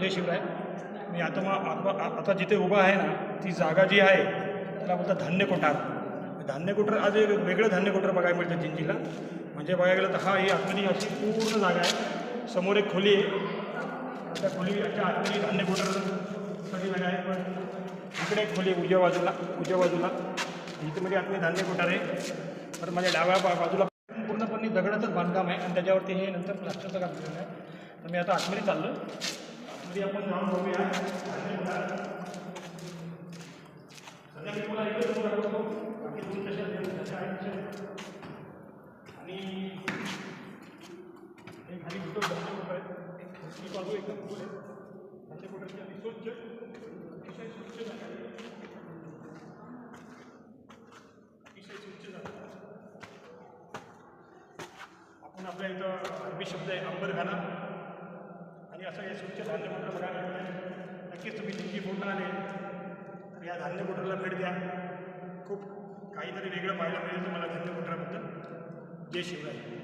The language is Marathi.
जय शिवराय. मी आता मग आता आता जिथे उभा आहे ना ती जागा जी आहे त्याला बोलतात धान्य कोठार धान्य कोठार आज एक वेगळं धान्य कोठार बघायला मिळतं जिंजीला. म्हणजे बघायला गेलं तर हा ही आतमध्ये अशी पूर्ण जागा आहे. समोर एक खोली आहे. त्या खोलीच्या आतमध्ये धान्य कोठार सगळी जागा आहे. पण इकडे एक खोली आहे उजव्या बाजूला उजव्या बाजूला. इथे मध्ये आतमध्ये धान्य कोठार आहे. तर माझ्या डाव्या बा बाजूला पूर्णपणे दगडाचंच बांधकाम आहे. आणि त्याच्यावरती हे नंतर प्लास्टरचं काम केलेलं आहे. तर मी आता आतमध्ये चाललो आतमध्ये आपण जाऊन बघूया सध्या मी तुम्हाला एकच रूम दाखवतो बाकी रूम कशा आहेत, कशा आहेत, कशा आहेत. आणि हे खाली कुठं धान्य कोठार आहे ही बाजू एकदम फुल आहे धान्य कोठारची आणि स्वच्छ अतिशय स्वच्छ जागा आहे अतिशय स्वच्छ जागा आहे. आपण आपल्या इथं अरबी शब्द आहे अंबरखाना आणि असं हे स्वच्छ धान्य कोटर बघायला मिळतं नक्कीच तुम्ही दिल्ली फोडणं आले. तर या धान्य कोटरला भेट द्या. खूप काहीतरी वेगळं पाहायला मिळेल तुम्हाला धान्य कोटराबद्दल जय शिवराय.